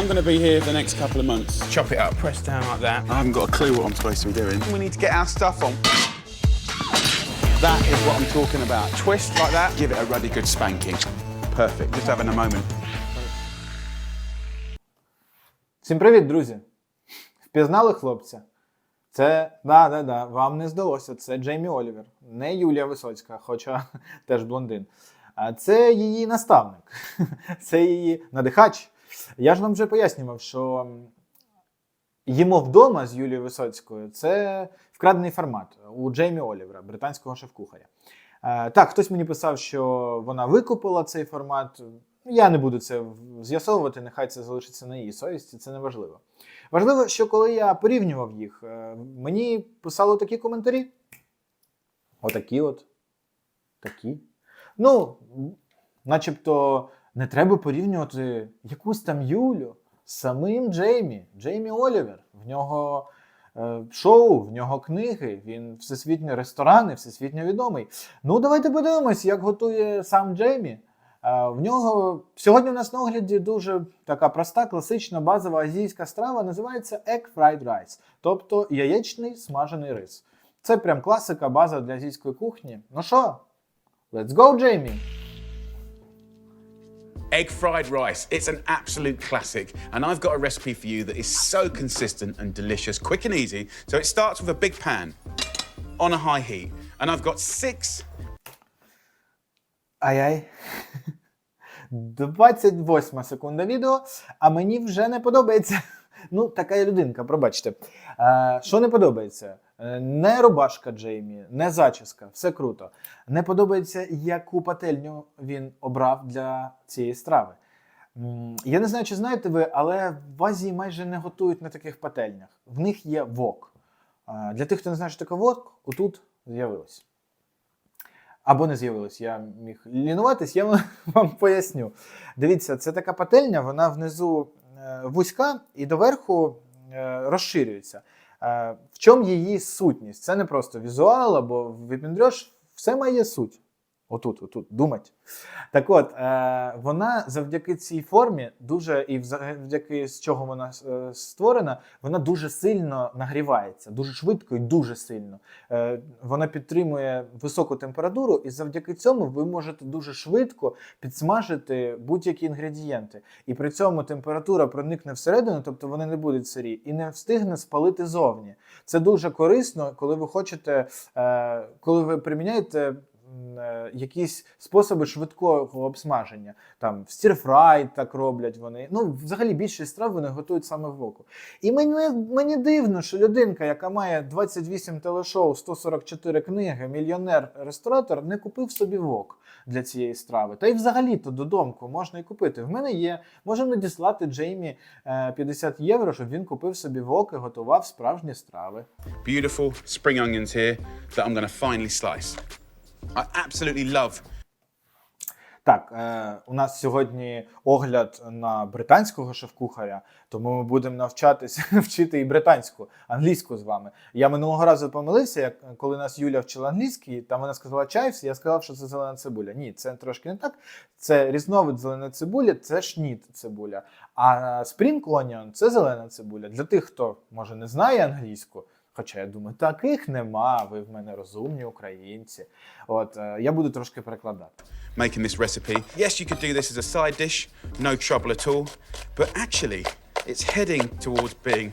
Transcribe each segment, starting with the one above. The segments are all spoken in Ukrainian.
I'm going to be here for the next couple of months. Chop it up, press down like that. I haven't got a clue what I'm supposed to be doing. We need to get our stuff on. That is what I'm talking about. Twist like that, give it a ruddy good spanking. Perfect. Just having a moment. Всім привіт, друзі! Впізнали хлопця? Це да, да, да, вам не здалося. Це Джеймі Олівер, не Юлія Висоцька, хоча теж блондин. А це її наставник, це її надихач. Я ж вам вже пояснював, що їмо вдома з Юлією Висоцькою це вкрадений формат у Джеймі Олівера, британського шеф-кухаря. Е, Так, хтось мені писав, що вона викупила цей формат. Я не буду це з'ясовувати, нехай це залишиться на її совісті, це не важливо. Важливо, що коли я порівнював їх, е, мені писали такі коментарі. Отакі от. Такі. Ну, начебто, не треба порівнювати якусь там Юлю з самим Джеймі, Джеймі Олівер. В нього е, шоу, в нього книги, він всесвітньо ресторани, всесвітньо відомий. Ну, давайте подивимось, як готує сам Джеймі. Е, В нього сьогодні у нас на огляді дуже така проста, класична базова азійська страва, називається Egg Fried Rice, тобто яєчний смажений рис. Це прям класика, база для азійської кухні. Ну що, let's go, Джеймі! Egg fried rice. It's an absolute classic. And I've got a recipe for you that is so consistent and delicious, quick and easy. So it starts with a big pan on a high heat. And I've got six Ай-ай. 28 секунда відео, а мені вже не подобається. Ну, така я людинка, пробачте. Е, що не подобається? Е, Не рубашка Джеймі, не зачіска, все круто. Не подобається, яку пательню він обрав для цієї страви. Я не знаю, чи знаєте ви, але в Азії майже не готують на таких пательнях. В них є вок. Е, Для тих, хто не знає, що таке вок, отут з'явилось. Або не з'явилось, я міг лінуватись, я вам- поясню. Дивіться, це така пательня, вона внизу е, вузька і доверху розширюється. Е, В чому її сутність? Це не просто візуал або випіндрьош, все має суть. Отут, отут, думать. Так от, е, вона завдяки цій формі, дуже і завдяки з чого вона е, створена, вона дуже сильно нагрівається, дуже швидко і дуже сильно. Е, вона підтримує високу температуру, і завдяки цьому ви можете дуже швидко підсмажити будь-які інгредієнти. І при цьому температура проникне всередину, тобто вони не будуть сирі, і не встигне спалити зовні. Це дуже корисно, коли ви хочете, коли ви приміняєте. Е, Якісь способи швидкого обсмаження, там в стірфрай так роблять вони. Ну, взагалі більшість страв вони готують саме в воку. І мені, мені дивно, що людинка, яка має 28 телешоу, 144 книги, мільйонер-ресторатор, не купив собі вок для цієї страви. Та й взагалі-то додомку можна і купити. В мене є. Можемо надіслати Джеймі е, 50 євро, щоб він купив собі вок і готував справжні страви. beautiful spring onions here that I'm going to finely slice. I absolutely love Так, е, у нас сьогодні огляд на британського шеф-кухаря, тому ми будемо навчатися вчити і британську, англійську з вами. Я минулого разу помилився, як коли нас Юля вчила англійський, там вона сказала чайвс, я сказав, що це зелена цибуля. Ні, це трошки не так. Це різновид зеленої цибулі, це шніт цибуля. А spring onion – це зелена цибуля. Для тих, хто може не знає англійську. Хоча я думаю, таких нема. Ви в мене розумні українці. От е, я буду трошки перекладати. making this recipe. Yes, you could do this as a side dish, no trouble at all. But actually, it's heading towards being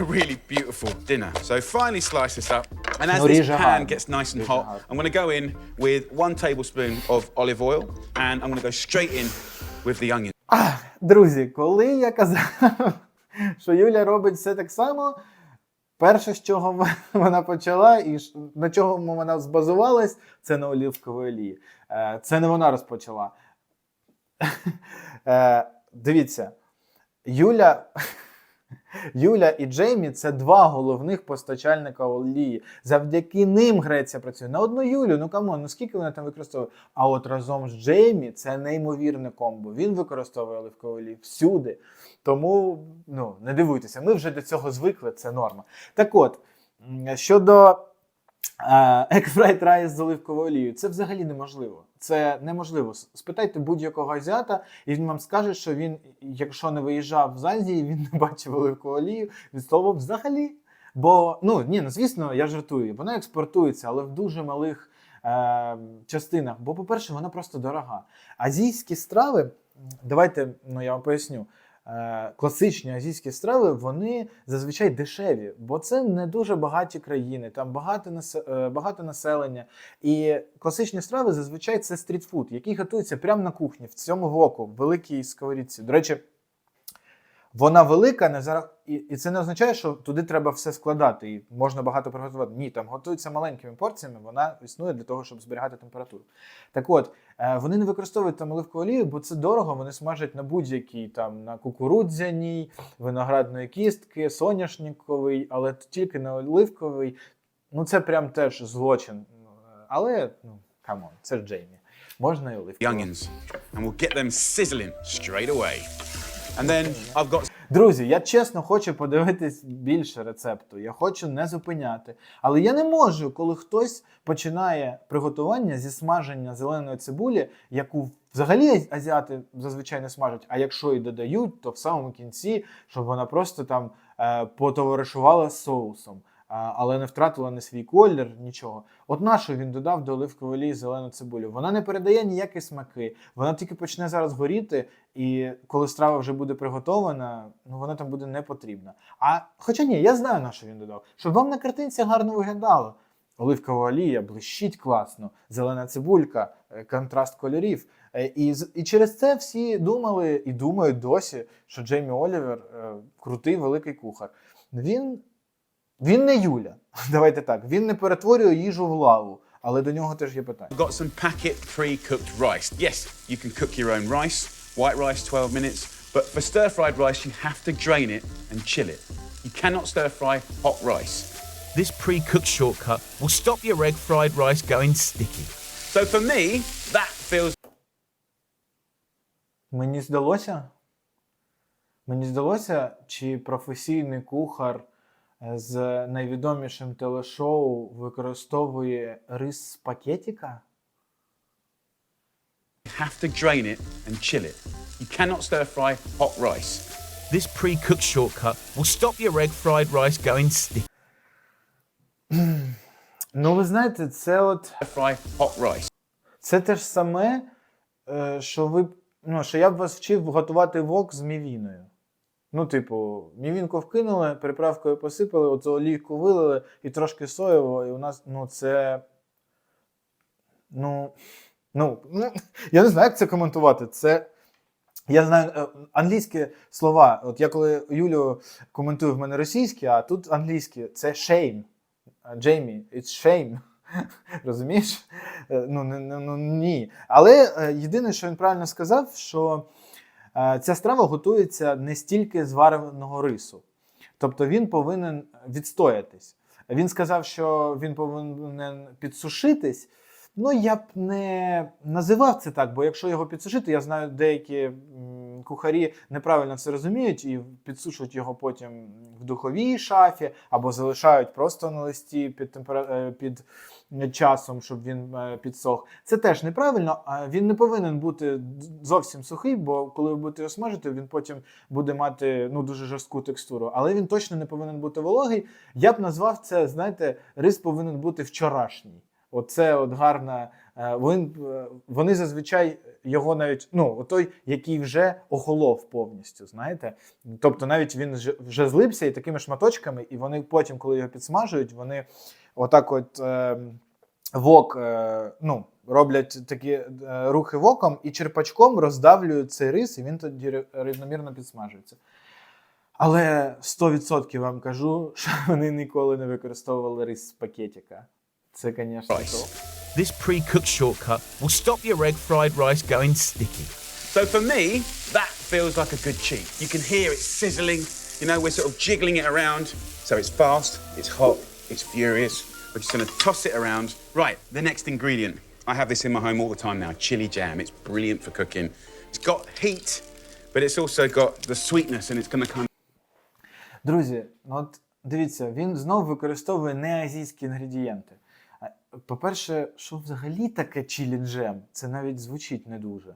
a really beautiful dinner. So finally slice this up. And as this pan gets nice and hot. I'm going to go in with one tablespoon of olive oil and I'm going to go straight in with the onion. Друзі, коли я казав, що Юля робить все так само, перше, з чого вона почала, і на чому вона збазувалась, це на олівковій олії. Е, Це не вона розпочала. Е, Дивіться, Юля. Юля і Джеймі це два головних постачальника олії. Завдяки ним Греція працює. На одну Юлю, ну камон, ну скільки вона там використовує? А от разом з Джеймі це неймовірне комбо. Він використовує оливкову олію всюди. Тому ну, не дивуйтеся, ми вже до цього звикли, це норма. Так от, щодо Ек фрайд райс з оливковою олією. Це взагалі неможливо. Це неможливо. Спитайте будь-якого азіата, і він вам скаже, що він, якщо не виїжджав з Азії, він не бачив велику олію від слова взагалі. Бо, ну ні, ну звісно, я жартую. Вона експортується, але в дуже малих е, частинах. Бо, по-перше, вона просто дорога. Азійські страви, давайте ну, я вам поясню. Е, Класичні азійські страви вони зазвичай дешеві, бо це не дуже багаті країни, там багато, е, багато населення. І класичні страви зазвичай це стрітфуд, який готується прямо на кухні, в цьому воку, в великій сковорідці. До речі, вона велика, не зараз, і, це не означає, що туди треба все складати і можна багато приготувати. Ні, там готується маленькими порціями, вона існує для того, щоб зберігати температуру. Так от, вони не використовують там оливкову олію, бо це дорого, вони смажать на будь-якій там на кукурудзяній, виноградної кістки, соняшниковий, але тільки на оливковий. Ну це прям теж злочин. Е, Але ну камон, це ж Джеймі. Можна і the оливкову. and we'll get them sizzling straight away. And then I've got Друзі, я чесно хочу подивитись більше рецепту. Я хочу не зупиняти. Але я не можу, коли хтось починає приготування зі смаження зеленої цибулі, яку взагалі азіати зазвичай не смажать. А якщо і додають, то в самому кінці, щоб вона просто там е, потоваришувала з соусом. Але не втратила не свій колір, нічого. От нашу він додав до оливкової олії зелену цибулю. Вона не передає ніякі смаки. Вона тільки почне зараз горіти, і коли страва вже буде приготована, ну вона там буде не потрібна. А хоча ні, я знаю на що він додав, щоб вам на картинці гарно виглядало. Оливкова олія блищить класно, зелена цибулька, е, контраст кольорів. Е, І, і через це всі думали і думають досі, що Джеймі Олівер е, крутий великий кухар. Він, він не Юля. Давайте так. Він не перетворює їжу в лаву, але до нього теж є питання. Got some packet pre-cooked rice. Yes, you can cook your own rice. White rice, 12 minutes. But for stir-fried rice, you have to drain it and chill it. You cannot stir-fry hot rice. This pre-cooked shortcut will stop your egg fried rice going sticky. So for me, that feels Мені здалося. Мені здалося, чи професійний кухар е, з найвідомішим телешоу використовує рис з пакетика? you have to drain it and chill it. You cannot stir-fry hot rice. This pre-cooked shortcut will stop your egg fried rice going sticky. Ну, ви знаєте, це от Stir-fry hot rice. це те ж саме, е, що ви. Ну, що я б вас вчив готувати вок з мівіною. Ну, типу, мівінку вкинули, приправкою посипали, оцю олійку вилили і трошки соєвого, і у нас, ну, це. Ну, ну, ну, я не знаю, як це коментувати. Це. Я знаю е, англійські слова. От я коли Юлю коментую в мене російські, а тут англійські це shame. Джеймі, it's shame. Розумієш? Е, Ну, не- ну ні. Але е, єдине, що він правильно сказав, що ця страва готується не стільки з вареного рису. Тобто він повинен відстоятись. Він сказав, що він повинен підсушитись. Ну, я б не називав це так, бо якщо його підсушити, я знаю, деякі кухарі неправильно це розуміють і підсушують його потім в духовій шафі або залишають просто на листі під, темпера... е, під часом, щоб він е, підсох. Це теж неправильно. Він не повинен бути зовсім сухий, бо коли ви будете його смажити, він потім буде мати ну, дуже жорстку текстуру. Але він точно не повинен бути вологий. Я б назвав це, знаєте, рис повинен бути вчорашній. Оце от гарна. Е, Він, е, вони зазвичай його навіть, ну, той, який вже охолов повністю, знаєте. Тобто навіть він вже- вже злипся і такими шматочками, і вони потім, коли його підсмажують, вони отак от е, вок, е, ну, роблять такі е, рухи воком і черпачком роздавлюють цей рис, і він тоді рівномірно підсмажується. Але 100% вам кажу, що вони ніколи не використовували рис з пакетика. Це, звісно, Rice. топ. This pre-cooked shortcut will stop your egg fried rice going sticky. So for me, that feels like a good cheat. You can hear it sizzling. You know, we're sort of jiggling it around. So it's fast, it's hot, it's furious. We're just going to toss it around. Right, the next ingredient. I have this in my home all the time now chili jam. It's brilliant for cooking. It's got heat, but it's also got the sweetness, and it's going to kind of Друзі, ну от дивіться, він знов використовує неазійські інгредієнти. По-перше, що взагалі таке чилі? Це навіть звучить не дуже.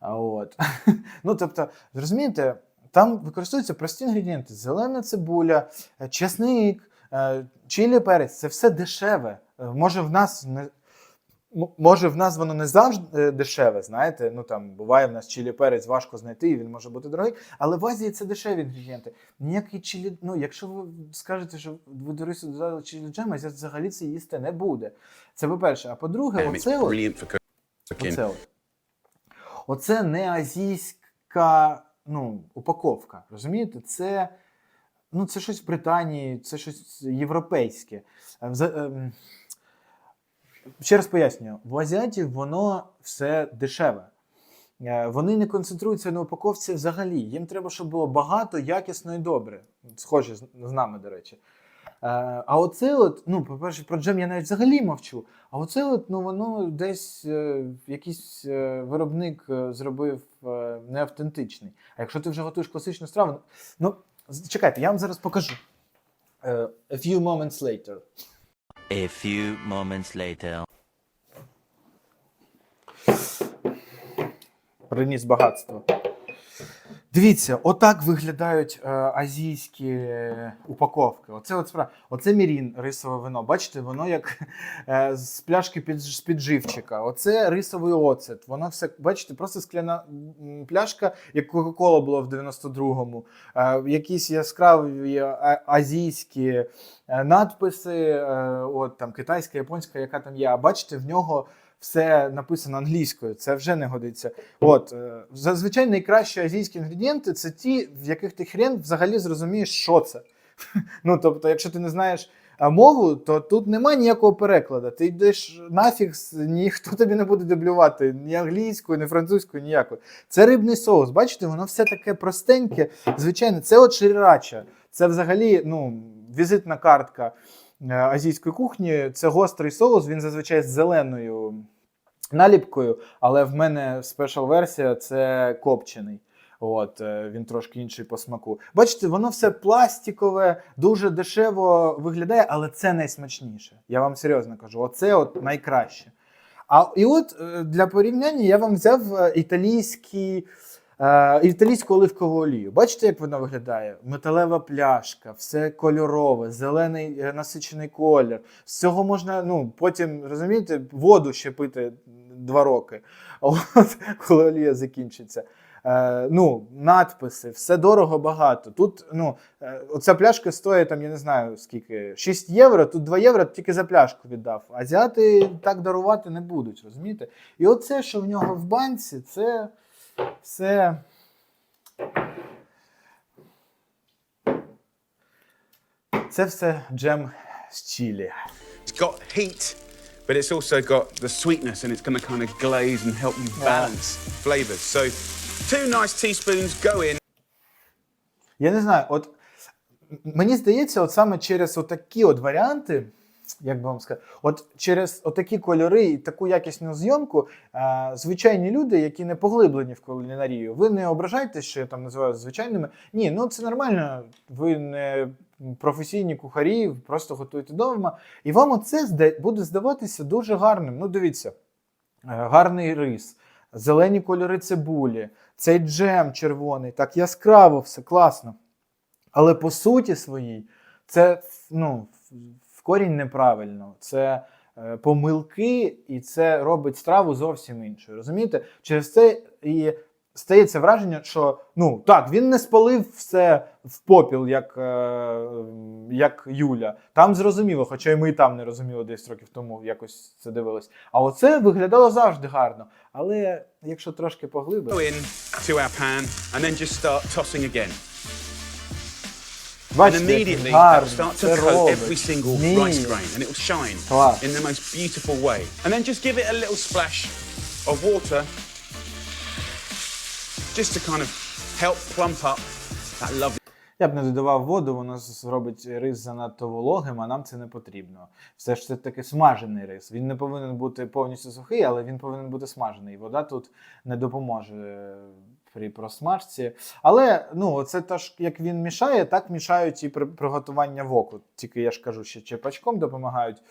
От. ну, тобто, зрозумієте, там використовуються прості інгредієнти: зелена цибуля, е, чесник, е, чилі перець це все дешеве. Е, Може, в нас не. Може, в нас воно не завжди е, дешеве, знаєте. Ну там буває в нас чилі перець важко знайти, і він може бути дорогий. Але в Азії це дешеві інгредієнти. Ніякий чилі, ну якщо ви скажете, що ви до рису додали чилі джем, я взагалі це їсти не буде. Це по-перше. А по-друге, оце от, оце от. Оце не азійська ну, упаковка. Розумієте? Це, ну, це щось в Британії, це щось європейське. Ще раз пояснюю, в азіатів воно все дешеве. Е, Вони не концентруються на упаковці взагалі. Їм треба, щоб було багато, якісно і добре. Схоже з нами, до речі. Е, А оце, от, ну, по-перше, про джем я навіть взагалі мовчу. А оце, от, ну, воно десь е, якийсь виробник зробив неавтентичний. А якщо ти вже готуєш класичну страву, ну, чекайте, я вам зараз покажу. A few moments later. A few moments later. Приніс багатство. Дивіться, отак виглядають е, азійські е, упаковки. Оце от справа. Оце мірін, рисове вино. Бачите, воно як е, з пляшки під, з живчика. Оце рисовий оцет. Воно все, бачите, просто скляна пляшка, як Кока-Кола було в 92-му. Е, якісь яскраві а- азійські е, надписи, е, от там китайська, японська, яка там є. А бачите, в нього все написано англійською. Це вже не годиться. От е, зазвичай найкращі азійські інгредієнти це ті, в яких ти хрен взагалі зрозумієш, що це. Ну тобто, якщо ти не знаєш а, мову, то тут немає ніякого перекладу. Ти йдеш нафіг, ніхто тобі не буде дублювати ні англійською, ні французькою, ніякою. Це рибний соус. Бачите, воно все таке простеньке. Звичайно, це от ширача. Це взагалі ну, візитна картка е, азійської кухні. Це гострий соус, він зазвичай з зеленою наліпкою, але в мене спешл-версія це копчений. От, е, він трошки інший по смаку. Бачите, воно все пластикове, дуже дешево виглядає, але це найсмачніше. Я вам серйозно кажу, оце от найкраще. А і от е, для порівняння я вам взяв е, італійський, е, італійську оливкову олію. Бачите, як вона виглядає? Металева пляшка, все кольорове, зелений е, насичений колір. З цього можна ну, потім, розумієте, воду ще пити два роки, от, коли олія закінчиться. Е, ну, надписи, все дорого багато. Тут ну, е, оця пляшка стоїть, там, я не знаю скільки, 6 євро, тут 2 євро тільки за пляшку віддав. Азіати так дарувати не будуть, розумієте? І оце, що в нього в банці, це все. Це все джем з чилі. It's got heat, but it's also got the sweetness and it's going to kind of glaze and help you balance flavors. So, two nice teaspoons go in. Я не знаю, от м- мені здається, от саме через отакі от варіанти, як би вам сказати, от через отакі кольори і таку якісну зйомку, е, звичайні люди, які не поглиблені в кулінарію, ви не ображайтесь, що я там називаю звичайними. Ні, ну це нормально. Ви не професійні кухарі, просто готуєте вдома. І вам оце буде здаватися дуже гарним. Ну, дивіться, е, гарний рис, зелені кольори цибулі, цей джем червоний, так яскраво все класно. Але по суті своїй, це ну, корінь неправильно. Це е, помилки, і це робить страву зовсім іншою. Розумієте? Через це і стається враження, що ну так, він не спалив все в попіл, як, е, як Юля. Там зрозуміло, хоча й ми і там не розуміли 10 років тому, якось це дивилось. А оце виглядало завжди гарно. Але якщо трошки поглибити. And immediately гарно start to це coat робить. every single Ні. rice grain and it will shine Class. in the most beautiful way. And then just give it a little splash of water just to kind of help plump up that lovely. Я б не додавав воду, воно зробить рис занадто вологим, а нам це не потрібно. Все ж це таки смажений рис. Він не повинен бути повністю сухий, але він повинен бути смажений. Вода тут не допоможе при просмажці. Але ну, це теж, як він мішає, так мішають і при приготування воку. Тільки я ж кажу, ще чепачком допомагають.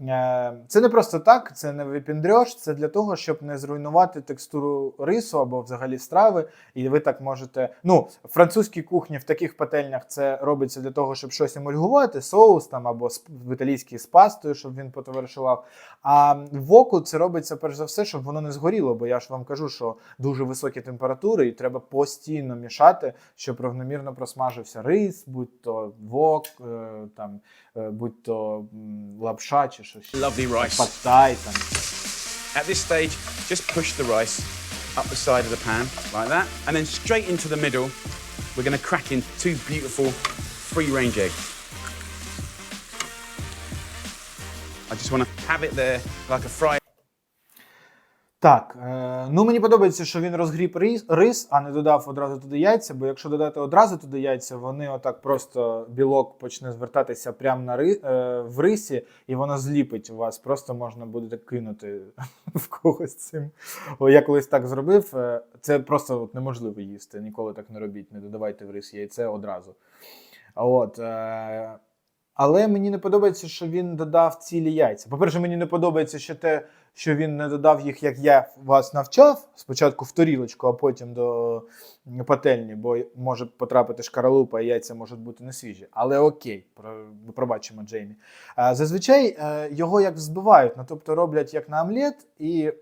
е, це не просто так, це не випіндрьош, це для того, щоб не зруйнувати текстуру рису або взагалі страви. І ви так можете. Ну, в французькій кухні в таких пательнях це робиться для того, щоб щось емульгувати, соус там або в італійській з пастою, щоб він потоваришував. А в оку це робиться перш за все, щоб воно не згоріло, бо я ж вам кажу, що дуже високі температури, і треба постійно мішати, щоб равномірно просмажився рис, будь то вок, е, там, е, будь то м, лапша чи щось. Lovely rice. Паттай там. At this stage, just push the rice up the side of the pan like that, and then straight into the middle, we're going to crack in two beautiful free-range eggs. I just want to have it there like a fry. Так, е, ну мені подобається, що він розгріб рис, рис, а не додав одразу туди яйця, бо якщо додати одразу туди яйця, вони отак просто білок почне звертатися прямо на ри, е, в рисі, і воно зліпить у вас. Просто можна буде кинути в когось цим. О, я колись так зробив. е, Це просто от, неможливо їсти. Ніколи так не робіть, не додавайте в рис яйце одразу. От, але мені не подобається, що він додав цілі яйця. По-перше, мені не подобається ще те, що він не додав їх, як я вас навчав, спочатку в тарілочку, а потім до пательні, бо може потрапити шкаралупа, і яйця можуть бути не свіжі. Але окей, про- пробачимо Джеймі. Зазвичай е, його як взбивають, ну, тобто роблять як на омлет і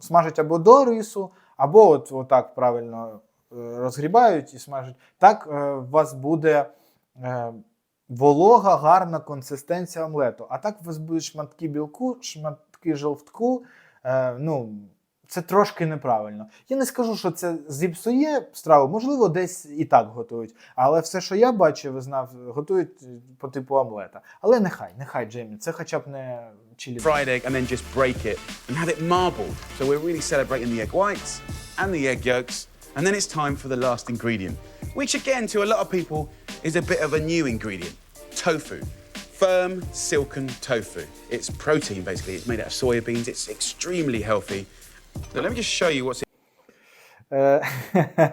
смажать або до рису, або от, отак правильно е, розгрібають і смажать. Так е, у вас буде. волога, гарна консистенція омлету. А так у вас будуть шматки білку, шматки жовтку. Е, ну, це трошки неправильно. Я не скажу, що це зіпсує страву, можливо, десь і так готують. Але все, що я бачив знав, готують е, по типу омлета. Але нехай, нехай, Джеймі, це хоча б не чилі. fried egg and then just break it and have it marbled. So we're really celebrating the egg whites and the egg yolks. And then it's time for the last ingredient, which again, to a lot of people, is a bit of a new ingredient tofu. Firm, silken tofu. It's protein basically, it's made out of soya beans, it's extremely healthy. So let me just show you what's Е,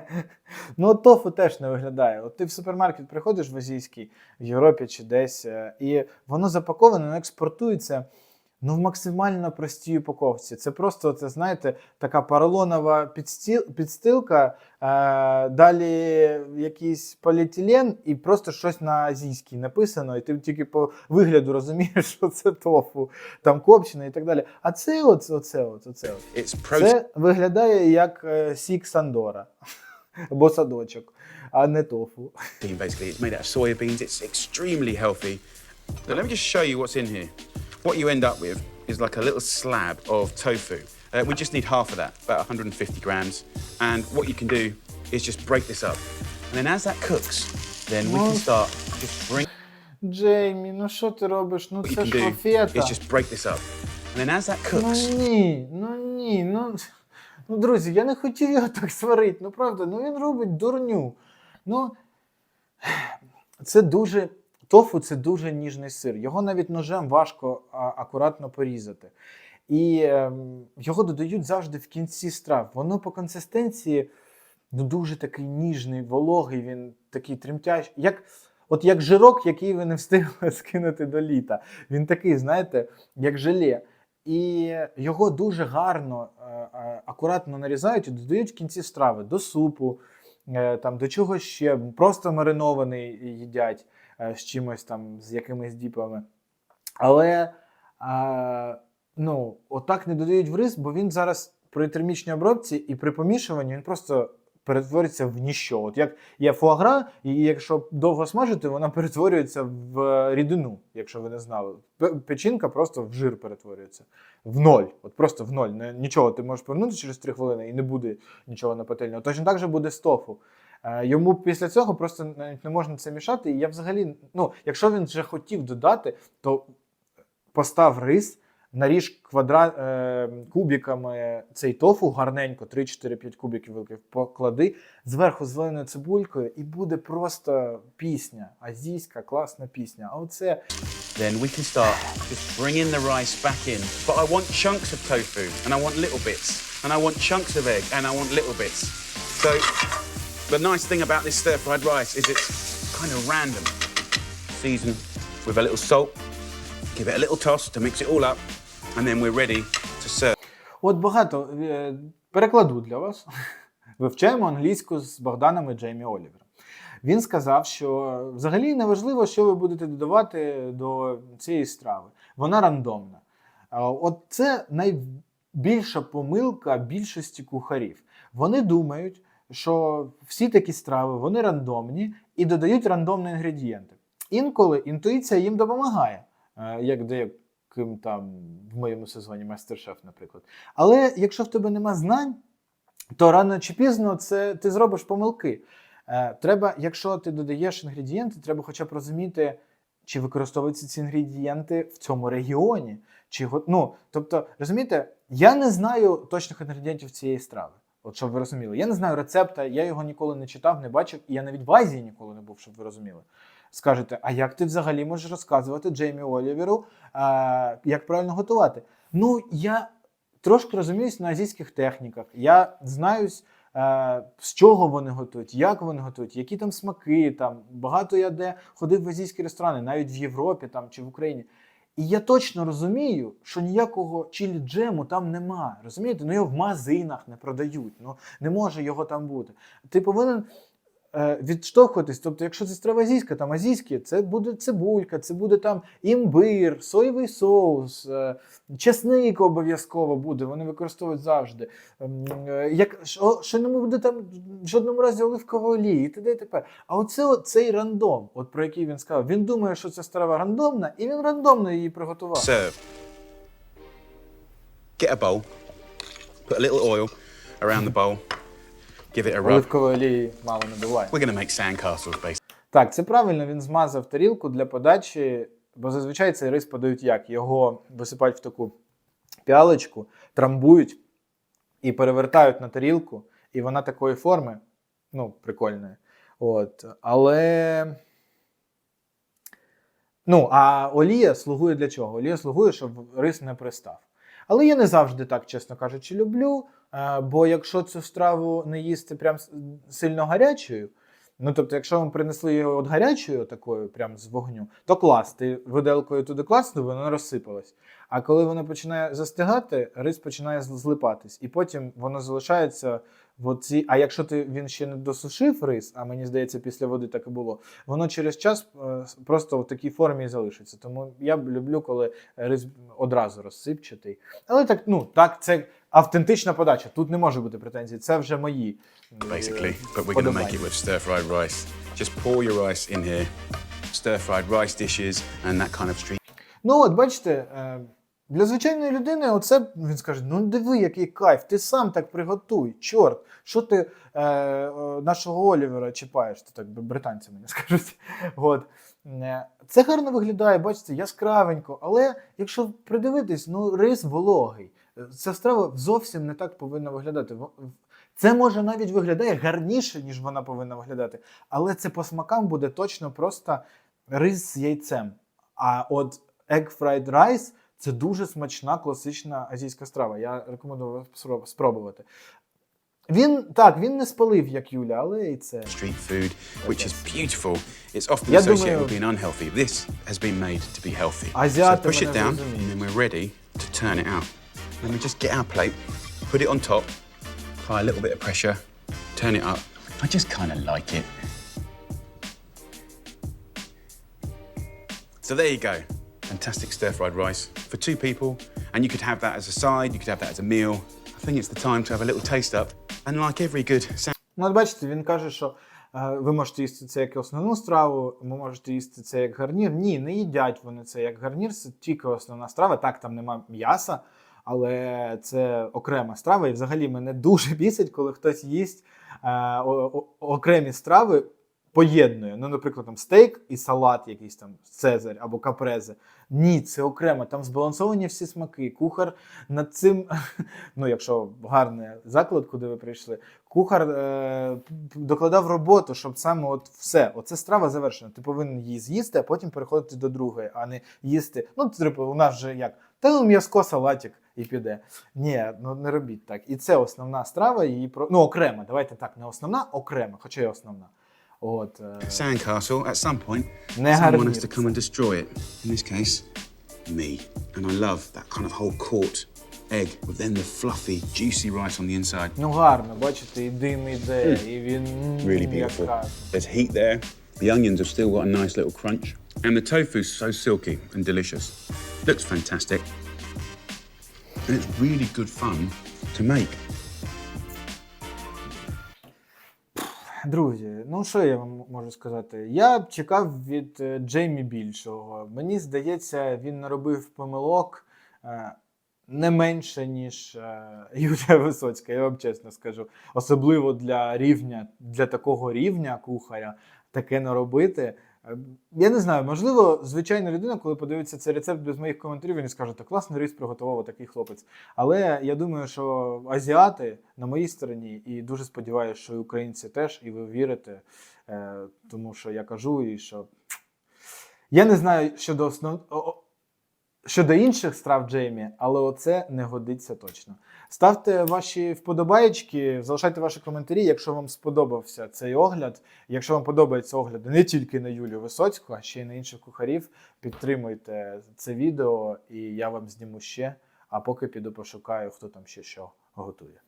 ну, тофу теж не виглядає. От ти в супермаркет приходиш в азійський, в Європі чи десь, е, і воно запаковане, воно експортується ну, в максимально простій упаковці. Це просто, це, знаєте, така поролонова підстіл, підстилка, е, далі якийсь поліетилен і просто щось на азійській написано, і ти тільки по вигляду розумієш, що це тофу, там копчене і так далі. А це оце, оце. It's protein. Це виглядає як е, сік Сандора або садочок, а не тофу. basically. It's made out of soya beans. It's extremely healthy. So let me just show you what's in here. What you end up with is like a little slab of tofu. Uh, we just need half of that, about 150 grams. And what you can do is just break this up. And then as that cooks, then we can start just bring. Джеймі, ну що ти робиш? Ну What you це can ж do конфета. just break this up. And then as that Ну cooks, ні, ну ні, ну. Ну, друзі, я не хотів його так сварити. Ну правда, ну він робить дурню. Ну це дуже. Тофу це дуже ніжний сир. Його навіть ножем важко а, акуратно порізати. І ем, його додають завжди в кінці страв. Воно по консистенції ну, дуже такий ніжний, вологий, він такий тремтящий. Як, от як жирок, який ви не встигли скинути до літа. Він такий, знаєте, як желе. І його дуже гарно, е, е, акуратно нарізають і додають в кінці страви до супу, е, там, до чогось ще, просто маринований їдять е, з чимось там, з якимись діпами. Але а, ну, отак не додають в рис, бо він зараз при термічній обробці і при помішуванні він просто перетворюється в ніщо. От як є фуагра, і якщо довго смажити, вона перетворюється в рідину, якщо ви не знали. Печінка просто в жир перетворюється. В ноль. От просто в ноль. Нічого ти можеш повернути через 3 хвилини і не буде нічого на пательні. Точно так же буде з тофу. Е, Йому після цього просто навіть не можна це мішати. І я взагалі, ну, якщо він вже хотів додати, то постав рис, наріж квадра... е, кубиками цей тофу гарненько, 3-4-5 кубиків великих поклади, зверху зеленою цибулькою, і буде просто пісня. Азійська класна пісня. А оце then we can start just bringing the rice back in. But I want chunks of tofu, and I want little bits, and I want chunks of egg, and I want little bits. So the nice thing about this stir-fried rice is it's kind of random. Seasoned with a little salt. Give it a little toss to mix it all up, and then we're ready to serve. От багато е, перекладу для вас. Вивчаємо англійську з Богданом і Джеймі Олівером. Він сказав, що взагалі не важливо, що ви будете додавати до цієї страви. Вона рандомна. От це найбільша помилка більшості кухарів. Вони думають, що всі такі страви вони рандомні і додають рандомні інгредієнти. Інколи інтуїція їм допомагає, е, як деяким там в моєму сезоні майстер-шеф, наприклад. Але якщо в тебе нема знань, то рано чи пізно це ти зробиш помилки. Е, треба, якщо ти додаєш інгредієнти, треба хоча б розуміти, чи використовуються ці інгредієнти в цьому регіоні. Чи ну, тобто, розумієте, я не знаю точних інгредієнтів цієї страви. От щоб ви розуміли. Я не знаю рецепта, я його ніколи не читав, не бачив, і я навіть в Азії ніколи не був, щоб ви розуміли. Скажете, а як ти взагалі можеш розказувати Джеймі Оліверу, а, як правильно готувати? Ну, я трошки розуміюсь на азійських техніках. Я знаюсь, е, з чого вони готують, як вони готують, які там смаки. Там багато я де ходив в азійські ресторани, навіть в Європі там чи в Україні. І я точно розумію, що ніякого чилі джему там немає. Розумієте? Ну його в магазинах не продають. Ну не може його там бути. Ти повинен відштовхуватись. Тобто, якщо це страва азійська, там азійське, це буде цибулька, це буде там імбир, соєвий соус, е, чесник обов'язково буде. Вони використовують завжди. Ем, е, Як що, що не буде там в жодному разі оливкової олії, і т.д. і тепер. А оце цей рандом, от про який він сказав. Він думає, що ця страва рандомна, і він рандомно її приготував. Serve. Get a bowl, put a little oil around the bowl, give it a rub. Оливкової олії мало не буває. We're to make sandcastles, basically. Так, це правильно, він змазав тарілку для подачі, бо зазвичай цей рис подають як? Його висипають в таку піалочку, трамбують і перевертають на тарілку, і вона такої форми, ну, прикольної. От. Але. Ну, а олія слугує для чого? Олія слугує, щоб рис не пристав. Але я не завжди так, чесно кажучи, люблю. Бо якщо цю страву не їсти прям сильно гарячою, Ну, тобто, якщо вам принесли його от гарячою, такою, прям з вогню, то клас, ти виделкою туди класнув, воно розсипалось. А коли воно починає застигати, рис починає злипатись, і потім воно залишається в оці. А якщо ти він ще не досушив рис, а мені здається, після води так і було, воно через час е, просто в такій формі залишиться. Тому я люблю, коли рис одразу розсипчатий. Але так, ну так, це автентична подача. Тут не може бути претензій. Це вже мої. basically, but we're going to make it with stir-fried rice. Just pour your rice in here, stir-fried rice dishes, and that kind of street Ну, от бачите, е, для звичайної людини, оце він скаже: ну диви, який кайф, ти сам так приготуй, чорт, що ти е, е, нашого Олівера чіпаєш, то так британці мені скажуть. От. Е, Це гарно виглядає, бачите, яскравенько, але якщо придивитись, ну рис вологий. Ця страва зовсім не так повинна виглядати. Це може навіть виглядає гарніше, ніж вона повинна виглядати, але це по смакам буде точно просто рис з яйцем. А от egg fried rice – це дуже смачна класична азійська страва. Я рекомендую спробувати. Він так, він не спалив, як Юля, але і це. street food, which is beautiful. It's often associated with being unhealthy. This has been made to be healthy. So push it down, and then we're ready to turn it out. Then we just get our plate, put it on top, apply a little bit of pressure, turn it up. I just kind of like it. So there you go. Fantastic stir-fried rice for two people, and you could have that as a side. You could have that as a meal. I think it's the time to have a little taste up. And like every good. Ну, от він каже, що е, ви можете їсти це як основну страву, ви можете їсти це як гарнір. Ні, не їдять вони це як гарнір, це тільки основна страва. Так, там нема м'яса, але це окрема страва. І взагалі мене дуже бісить, коли хтось їсть е, окремі страви. Поєднує, ну, наприклад, там стейк і салат, якийсь там Цезарь або капрезе. Ні, це окремо. Там збалансовані всі смаки. Кухар над цим, ну якщо гарний заклад, куди ви прийшли, кухар е, докладав роботу, щоб саме от все, оце страва завершена. Ти повинен її з'їсти, а потім переходити до другої, а не їсти. Ну, типу, у нас же як? Та м'язко, салатик і піде. Ні, ну не робіть так. І це основна страва, її про ну окрема. Давайте так, не основна, окрема, хоча й основна. От е, Sandcastle, at some point, Не someone has to come and destroy it. In this case, me. And I love that kind of whole court egg with then the fluffy, juicy rice on the inside. Ну гарно, бачите, і дим іде, і він м, Really beautiful. яка. There's heat there. The onions have still got a nice little crunch. And the tofu's so silky and delicious. Looks fantastic. And it's really good fun to make. Друзі, ну що я вам можу сказати? Я чекав від е, Джеймі більшого. Мені здається, він наробив помилок е, не менше, ніж е, Юлія Висоцька, я вам чесно скажу. Особливо для рівня, для такого рівня кухаря, таке наробити. Я не знаю, можливо, звичайна людина, коли подивиться цей рецепт без моїх коментарів, він скаже, так класний рис приготував такий хлопець. Але я думаю, що азіати на моїй стороні, і дуже сподіваюся, що і українці теж, і ви вірите, е, тому що я кажу, і що я не знаю щодо основ... щодо інших страв Джеймі, але оце не годиться точно. Ставте ваші вподобаєчки, залишайте ваші коментарі, якщо вам сподобався цей огляд. Якщо вам подобаються огляди не тільки на Юлію Висоцьку, а ще й на інших кухарів, підтримуйте це відео, і я вам зніму ще. А поки піду пошукаю, хто там ще що готує.